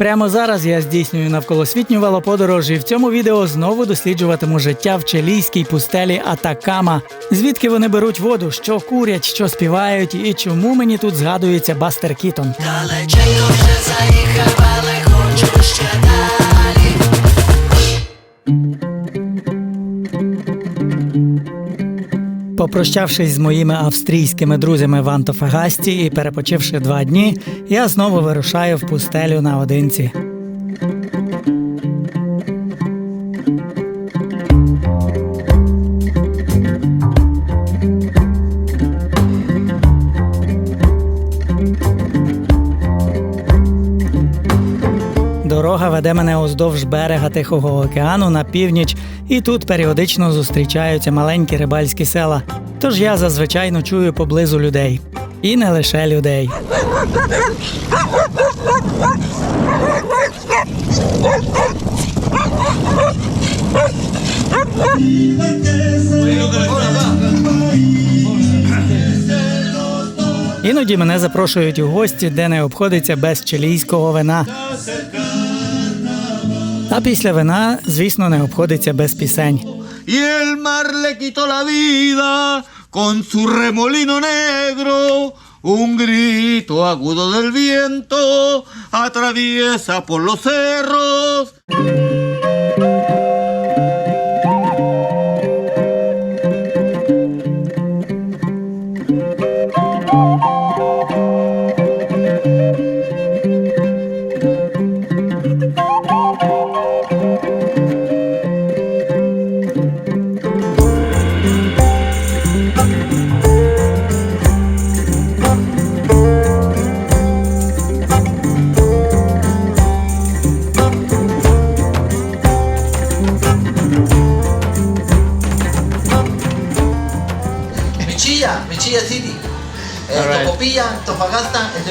Прямо зараз я здійснюю навколосвітню велоподорож і в цьому відео знову досліджуватиму життя в чилійській пустелі Атакама. Звідки вони беруть воду, що курять, що співають, і чому мені тут згадується Бастер Кітон. Далеченько вже заїхав, але хочу ще Попрощавшись з моїми австрійськими друзями в Антофагасті і перепочивши два дні, я знову вирушаю в пустелю наодинці. Дорога веде мене уздовж берега Тихого океану на північ, і тут періодично зустрічаються маленькі рибальські села. Тож я зазвичай ночую поблизу людей. І не лише людей. Іноді мене запрошують у гості, де не обходиться без чилійського вина. А після вина, звісно, не обходиться без пісень. con su remolino negro. Un grito agudo del viento atraviesa por los cerros. Tocopilla, Tofagasta, in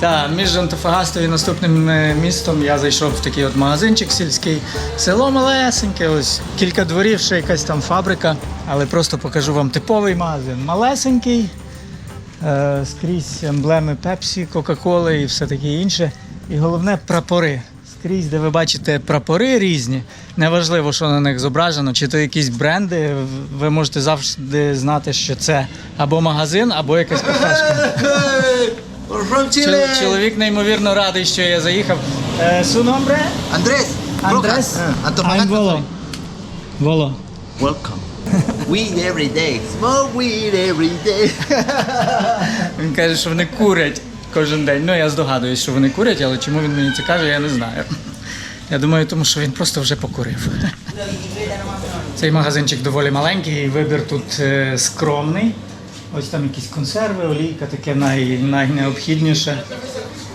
the між Антофагастою і наступним е, містом я зайшов в такий от магазинчик сільський. Село малесеньке, ось кілька дворів, ще якась там фабрика. Але просто покажу вам типовий магазин. Малесенький, е, скрізь емблеми Пепсі, Кока-Коли і все таке інше. І головне прапори. Скрізь, де ви бачите прапори різні, неважливо, що на них зображено, чи то якісь бренди, ви можете завжди знати, що це або магазин, або якась кафешка. Чоловік неймовірно радий, що я заїхав. Е, Su nombre? Андрес? I'm Воло. Воло. Welcome. weed every day. Smoke weed every day. Він каже, що вони курять кожен день. Ну, я здогадуюсь, що вони курять, але чому він мені це каже, я не знаю. Я думаю, тому що він просто вже покурив. Цей магазинчик доволі маленький, вибір тут е, скромний. Ось там якісь консерви, олійка, таке най, найнеобхідніше,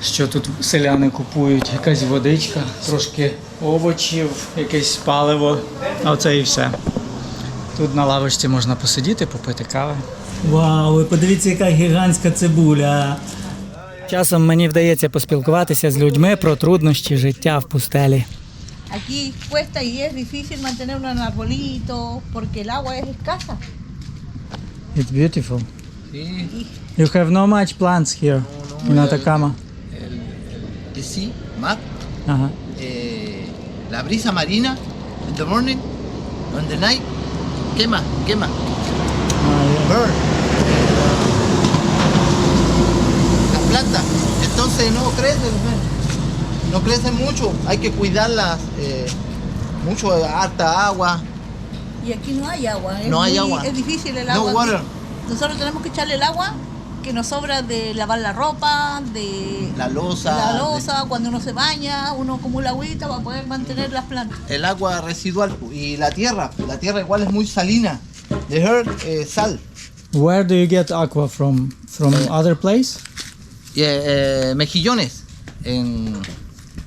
що тут селяни купують. Якась водичка, трошки овочів, якесь паливо. А Оце і все. Тут на лавочці можна посидіти, попити кави. Вау, ви подивіться, яка гігантська цибуля. Часом мені вдається поспілкуватися з людьми про труднощі життя в пустелі. Aquí cuesta y es difícil mantener un arbolito porque el agua es escasa. It's beautiful. You have no much plants here in Atacama. You see, Matt, Ага. eh, la brisa marina in the morning, on the night, quema, quema. Burn. Plantas. Entonces no crecen, no crecen mucho. Hay que cuidarlas eh, mucho, harta agua. Y aquí no hay agua. Es No hay muy- agua. Es difícil el No agua. water. Nosotros tenemos que echarle el agua que nos sobra de lavar la ropa, de La losa. la losa, cuando uno se baña, uno acumula agüita para poder mantener las plantas. el agua residual y la tierra. La tierra igual es muy salina. The earth, eh, sal. Where do you get aqua from? From other place? Y, eh, mejillones en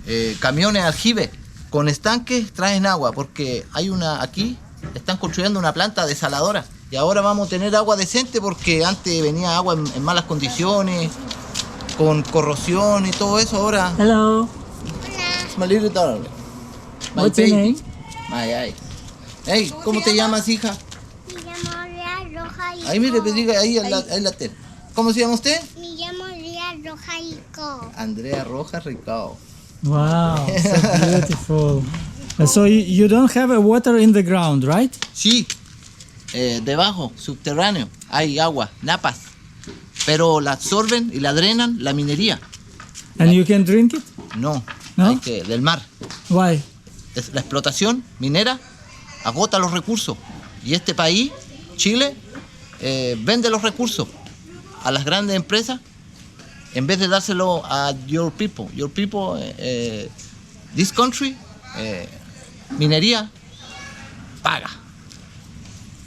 eh, camiones aljibe con estanques traen agua porque hay una aquí están construyendo una planta desaladora y ahora vamos a tener agua decente porque antes venía agua en, en malas condiciones con corrosión y todo eso ahora Hello. it's my little darling. My What's your baby. name? My eye. Hey, ¿cómo te llamas, hija? Me llamo Lea Roja y Ahí mire, diga ahí en la, ahí en la tele. ¿Cómo se llama usted? Roja. Andrea Rojas Ricao. Wow, so beautiful. So you, you don't have a water in the ground, right? Sí, eh, debajo, subterráneo, hay agua, napas. Pero la absorben y la drenan la minería. And you can drink it? No, ¿No? hay que, del mar. Why? Es- La explotación minera agota los recursos. Y este país, Chile, eh, vende los recursos a las grandes empresas en vez de dárselo a your people. Your people, eh, eh, this country, eh, minería, paga.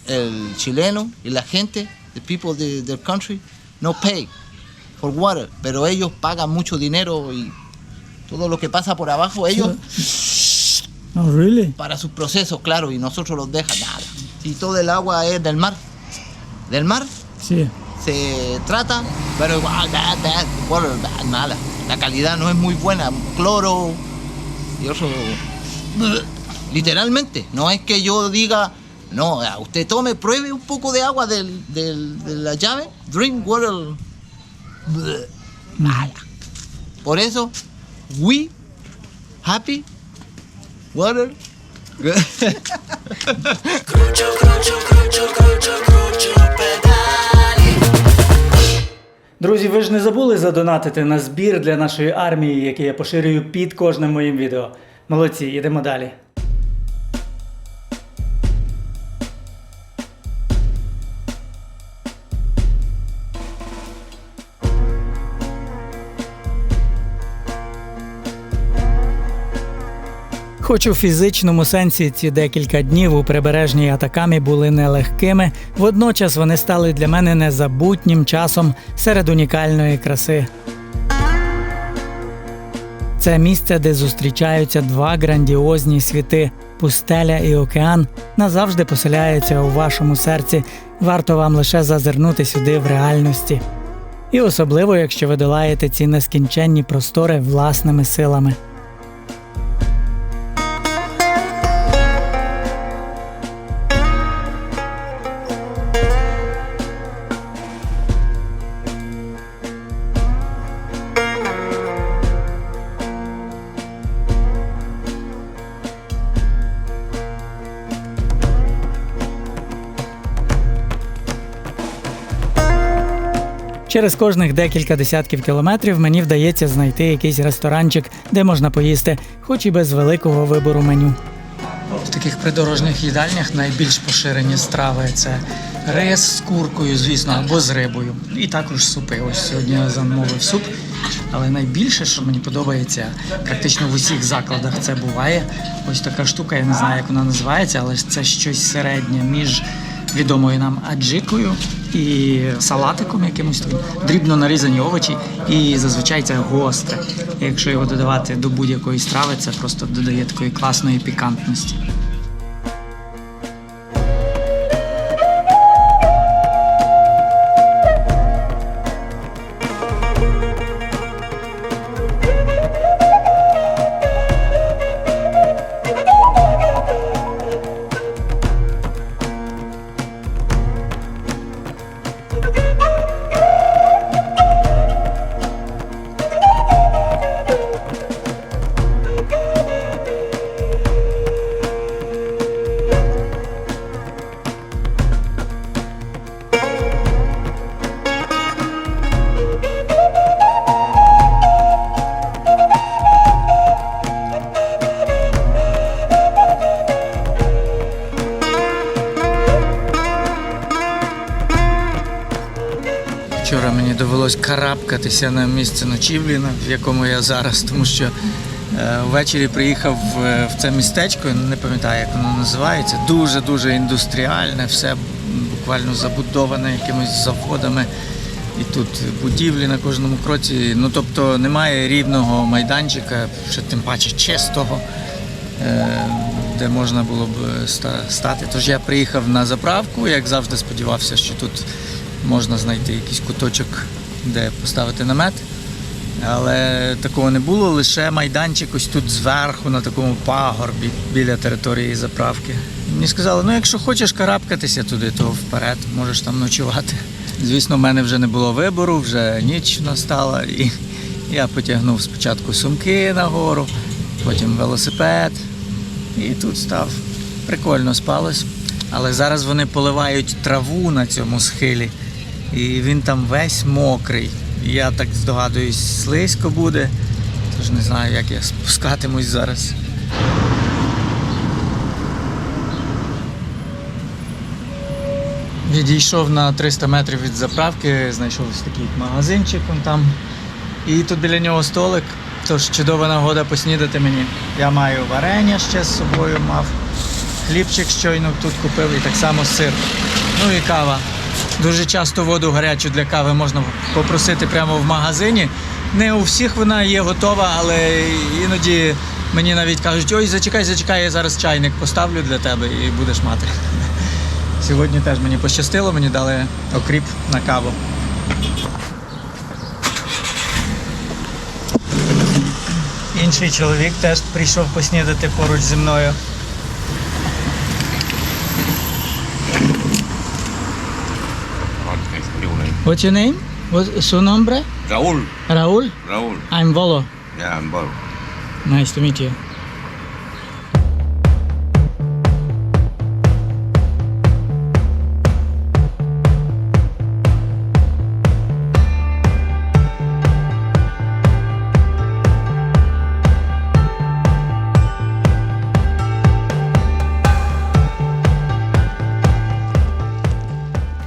El chileno y la gente, the people of the, their country, no pay for water. Pero ellos pagan mucho dinero y todo lo que pasa por abajo, ellos Oh, really? para sus procesos, claro, y nosotros los dejan nada. Si todo el agua es del mar, del mar Sí. Se trata, pero igual. La calidad no es muy buena, cloro y eso. Literalmente, no es que yo diga, no, usted tome, pruebe un poco de agua del, de la llave, drink water, mala. Por eso, we happy water. Crucio, crucio, crucio, crucio pedali Друзі, ви ж не забули задонатити на збір для нашої армії, який я поширюю під кожним моїм відео. Молодці, йдемо далі. Хоч у фізичному сенсі ці декілька днів у прибережній атакамі були нелегкими, водночас вони стали для мене незабутнім часом серед унікальної краси. Це місце, де зустрічаються два грандіозні світи пустеля і океан, назавжди поселяються у вашому серці. Варто вам лише зазирнути сюди в реальності. І особливо, якщо ви долаєте ці нескінченні простори власними силами. Через кожних декілька десятків кілометрів мені вдається знайти якийсь ресторанчик, де можна поїсти, хоч і без великого вибору меню. В таких придорожних їдальнях найбільш поширені страви це рис з куркою, звісно, або з рибою. І також супи. Ось сьогодні я замовив суп. Але найбільше, що мені подобається, практично в усіх закладах це буває. Ось така штука, я не знаю, як вона називається, але це щось середнє між відомою нам аджикою і салатиком якимось таким, дрібно нарізані овочі, і зазвичай це гостре. Якщо його додавати до будь-якої страви, це просто додає такої класної пікантності. Вчора мені довелось карабкатися на місце ночівлі, в якому я зараз, тому що е, ввечері приїхав е, в це містечко, не пам'ятаю, як воно називається. Дуже-дуже індустріальне, все буквально забудоване якимись заводами. І тут будівлі на кожному кроці. Ну тобто немає рівного майданчика, ще тим паче чистого, е, де можна було б стати. Тож я приїхав на заправку, як завжди сподівався, що тут можна знайти якийсь куточок, де поставити намет. Але такого не було, лише майданчик ось тут зверху, на такому пагорбі біля території заправки. Мені сказали, ну якщо хочеш карабкатися туди, то вперед, можеш там ночувати. Звісно, в мене вже не було вибору, вже ніч настала, і Я потягнув спочатку сумки нагору, потім велосипед. І тут став. Прикольно спалось. Але зараз вони поливають траву на цьому схилі. І він там весь мокрий. Я так здогадуюсь, слизько буде. Тож не знаю, як я спускатимусь зараз. Відійшов на 300 метрів від заправки, знайшов ось такий магазинчик он там. І тут біля нього столик. Тож чудова нагода поснідати мені. Я маю варення ще з собою мав. Хлібчик щойно тут купив і так само сир. Ну і кава. Дуже часто воду гарячу для кави можна попросити прямо в магазині. Не у всіх вона є готова, але іноді мені навіть кажуть, ой, зачекай, зачекай, я зараз чайник поставлю для тебе і будеш мати. Сьогодні теж мені пощастило, мені дали окріп на каву. Інший чоловік теж прийшов поснідати поруч зі мною. What's your name? What's su nombre? Raúl, Raúl? Raúl, I'm Volo. Yeah, I'm bueno. Nice to meet you.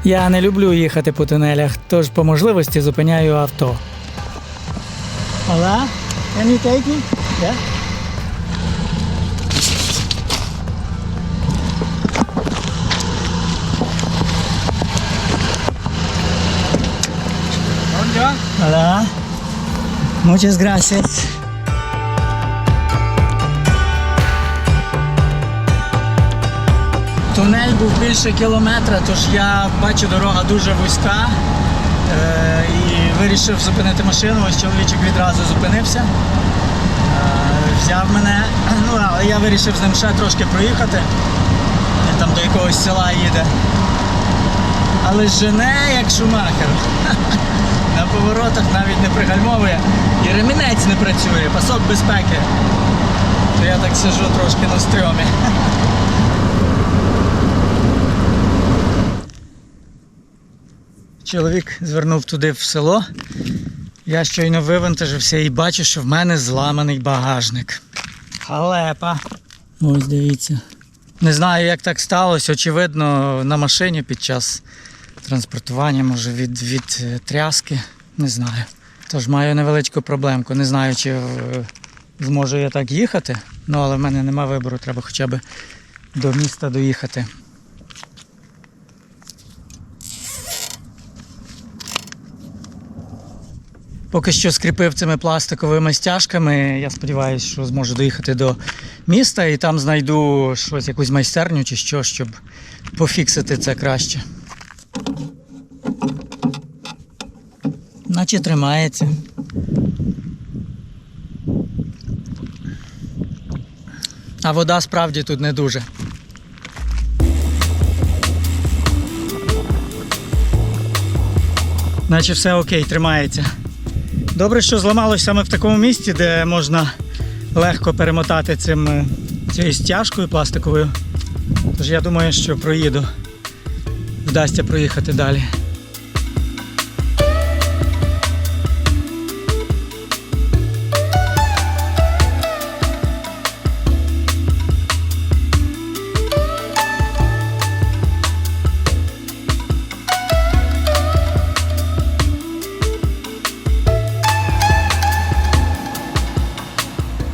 Я не люблю їхати по тунелях, тож по можливості зупиняю авто. Hola, can you take me? Yeah. Hola. Muchas gracias. Тунель був більше кілометра, тож я бачу, дорога дуже вузька. Е, і вирішив зупинити машину. Ось чоловічок відразу зупинився. Е, взяв мене. Ну, але я вирішив з ним ще трошки проїхати. Він там до якогось села їде. Але жене як шумахер. На поворотах навіть не пригальмовує. І ремінець не працює, пасок безпеки. То я так сижу трошки на стрьомі. Чоловік звернув туди в село. Я щойно вивантажився і бачу, що в мене зламаний багажник. Халепа. Ось дивіться. Не знаю, як так сталося. Очевидно, на машині під час транспортування, може від, від е, тряски. Не знаю. Тож маю невеличку проблемку. Не знаю, чи е, зможу я так їхати. Ну, але в мене нема вибору, треба хоча б до міста доїхати. Поки що скріпив цими пластиковими стяжками. Я сподіваюся, що зможу доїхати до міста і там знайду щось, якусь майстерню чи що, щоб пофіксити це краще. Наче тримається. А вода справді тут не дуже. Наче все окей, тримається. Добре, що зламалось саме в такому місці, де можна легко перемотати цим, е, цією стяжкою пластиковою. Тож я думаю, що проїду. Вдасться проїхати далі.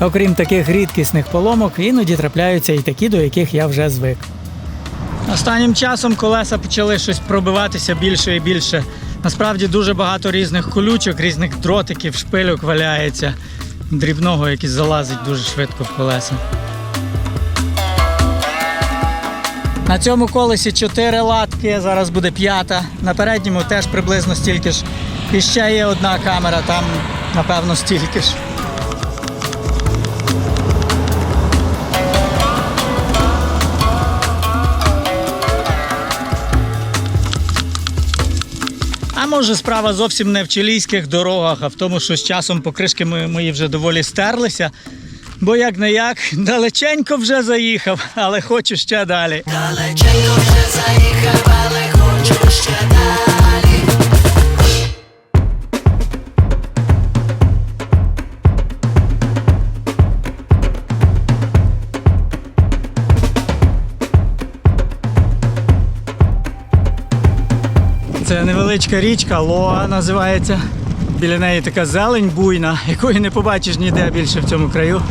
Окрім таких рідкісних поломок, іноді трапляються і такі, до яких я вже звик. Останнім часом колеса почали щось пробиватися більше і більше. Насправді дуже багато різних колючок, різних дротиків, шпильок валяється, дрібного, який залазить дуже швидко в колеса. На цьому колесі 4 латки, зараз буде п'ята. На передньому теж приблизно стільки ж. І ще є одна камера, там напевно стільки ж. Може справа зовсім не в чилійських дорогах, а в тому, що з часом покришки мої, вже доволі стерлися. Бо як не як, далеченько вже заїхав, але хочу ще далі. Далеченько вже заїхав, але невеличка річка, Лоа називається. Біля неї така зелень буйна, якої не побачиш ніде більше в цьому краю.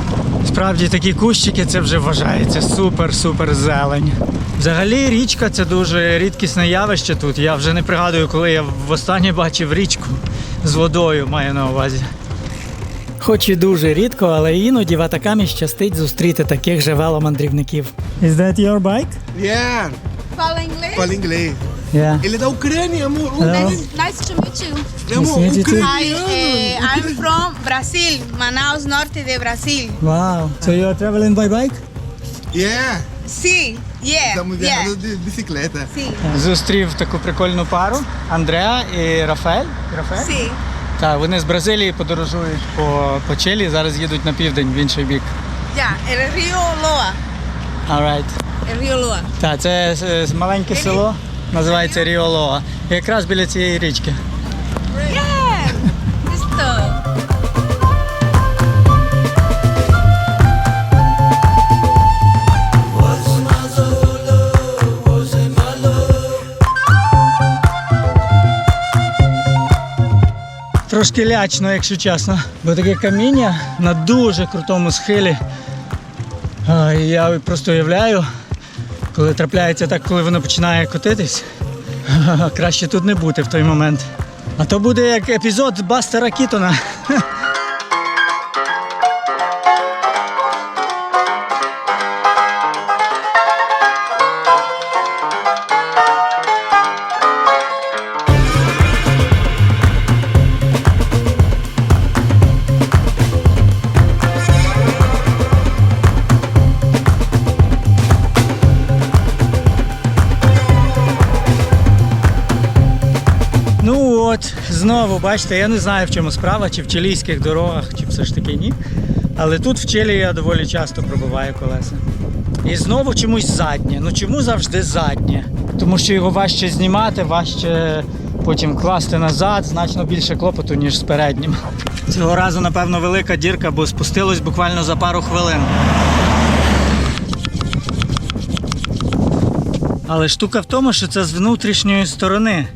Справді такі кущики це вже вважається супер-супер зелень. Взагалі річка це дуже рідкісне явище тут. Я вже не пригадую, коли я востаннє бачив річку з водою, маю на увазі. Хоч і дуже рідко, але іноді в Атакамі щастить зустріти таких же веломандрівників. Is that your bike? Yeah, Fala inglês? fala inglês. Yeah. Ele é da Ucrânia, amor. Um, Hello. Nice to meet you. amor, Nice to meet you too. Hi, eh, I'm from Brazil, Manaus, norte de Brasil. Wow. So you are traveling by bike? Yeah, Sí, yeah, estamos yeah. viajando de bicicleta. Sí, Зустрів таку прикольну пару Андреа і Рафаель. Рафаель? sí. Так, вони з Бразилії подорожують по, по Чилі, зараз їдуть на південь в інший бік. Ya, el río Loa. Alright. El río Loa. Так, це е, маленьке село, називається Ріолоа. Якраз біля цієї річки. Трошки лячно, якщо чесно. Бо таке каміння на дуже крутому схилі. Я просто уявляю, коли трапляється так, коли воно починає котитись, краще тут не бути в той момент. А то буде як епізод Бастера Кітона. от, знову, бачите, я не знаю, в чому справа, чи в чилійських дорогах, чи все ж таки ні. Але тут в Чилі я доволі часто пробиваю колеса. І знову чомусь заднє. Ну чому завжди заднє? Тому що його важче знімати, важче потім класти назад, значно більше клопоту, ніж з переднім. Цього разу, напевно, велика дірка, бо спустилось буквально за пару хвилин. Але штука в тому, що це з внутрішньої сторони.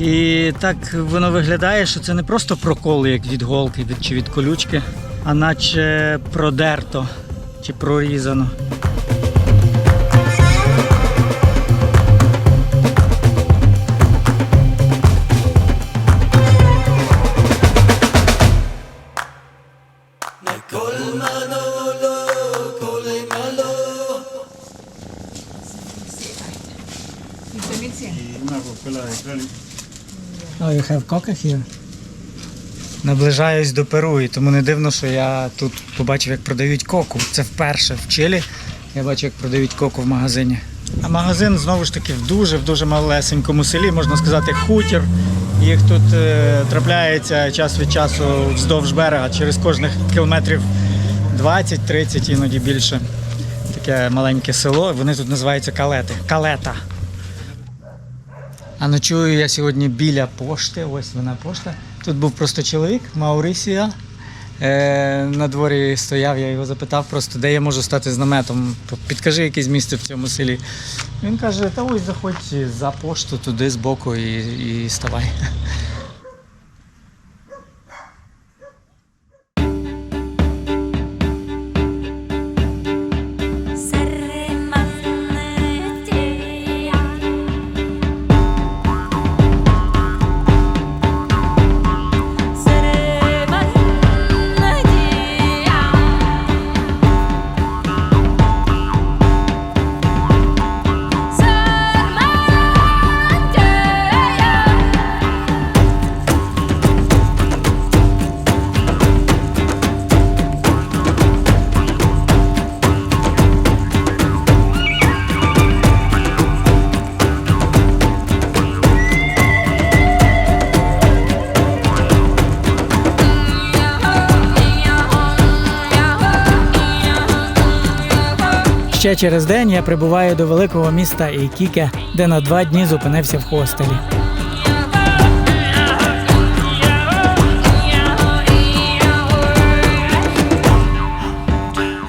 І так воно виглядає, що це не просто прокол, як від голки чи від колючки, а наче продерто чи прорізано. Have coca here? Наближаюсь до Перу, і тому не дивно, що я тут побачив, як продають коку. Це вперше в Чилі. Я бачу, як продають коку в магазині. А магазин знову ж таки в дуже в дуже малесенькому селі, можна сказати, хутір. Їх тут е, трапляється час від часу вздовж берега через кожних кілометрів 20-30, іноді більше. Таке маленьке село. Вони тут називаються калети. Калета. А ночую я сьогодні біля пошти. Ось вона пошта. Тут був просто чоловік, Маурисія. Е, на дворі стояв, я його запитав просто, де я можу стати з наметом. Підкажи якесь місце в цьому селі. Він каже, та ось заходь за пошту туди збоку і, і ставай. Ще через день я прибуваю до великого міста Ікіке, де на два дні зупинився в хостелі.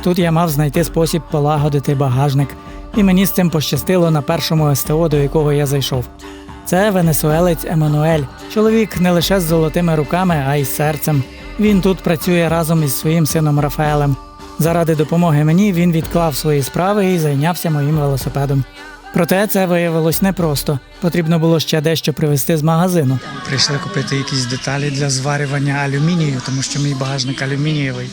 Тут я мав знайти спосіб полагодити багажник, і мені з цим пощастило на першому СТО, до якого я зайшов. Це венесуелець Еммануель, чоловік не лише з золотими руками, а й серцем. Він тут працює разом із своїм сином Рафаелем. Заради допомоги мені він відклав свої справи і зайнявся моїм велосипедом. Проте це виявилось непросто. Потрібно було ще дещо привезти з магазину. Прийшли купити якісь деталі для зварювання алюмінію, тому що мій багажник алюмінієвий.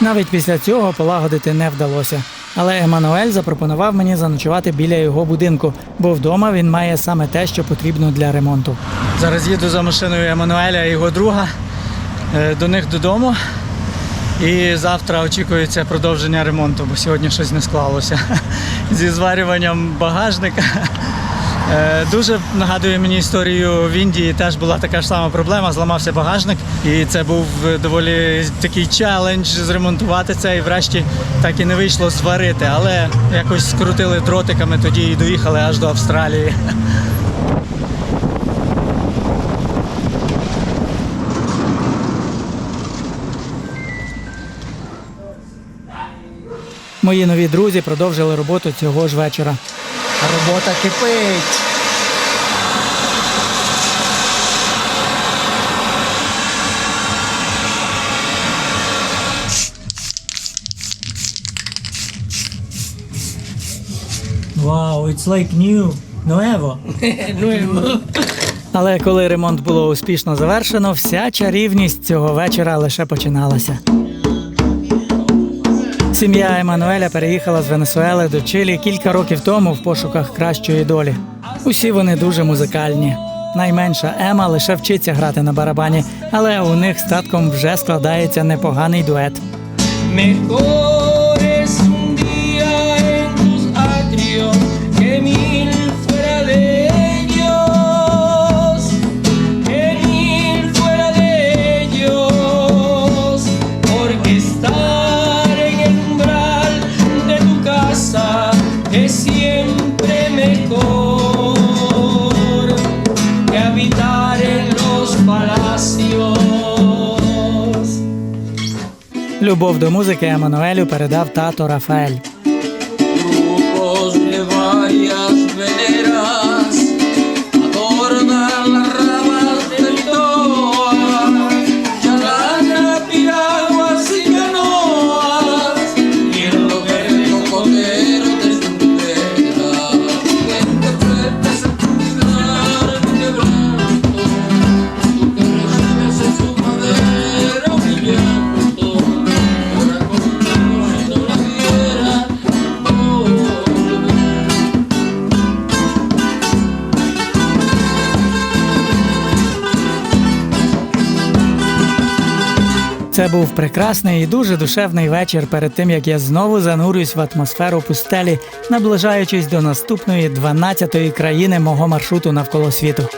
Навіть після цього полагодити не вдалося. Але Еммануель запропонував мені заночувати біля його будинку, бо вдома він має саме те, що потрібно для ремонту. Зараз їду за машиною Еммануеля і його друга е, до них додому. І завтра очікується продовження ремонту, бо сьогодні щось не склалося зі зварюванням багажника. Е, Дуже нагадує мені історію в Індії. Теж була така ж сама проблема. Зламався багажник, і це був доволі такий челендж зремонтувати це. І врешті так і не вийшло зварити, але якось скрутили дротиками тоді і доїхали аж до Австралії. Мої нові друзі продовжили роботу цього ж вечора. Робота кипить. Вау, it's like new. Nuevo. Але коли ремонт було успішно завершено, вся чарівність цього вечора лише починалася. Сім'я Еммануеля переїхала з Венесуели до Чилі кілька років тому в пошуках кращої долі. Усі вони дуже музикальні. Найменша Ема лише вчиться грати на барабані, але у них з татком вже складається непоганий дует. Любов до музики Еммануелю передав тато Рафаель. Це був прекрасний і дуже душевний вечір перед тим, як я знову занурюсь в атмосферу пустелі, наближаючись до наступної 12-ї країни мого маршруту навколо світу.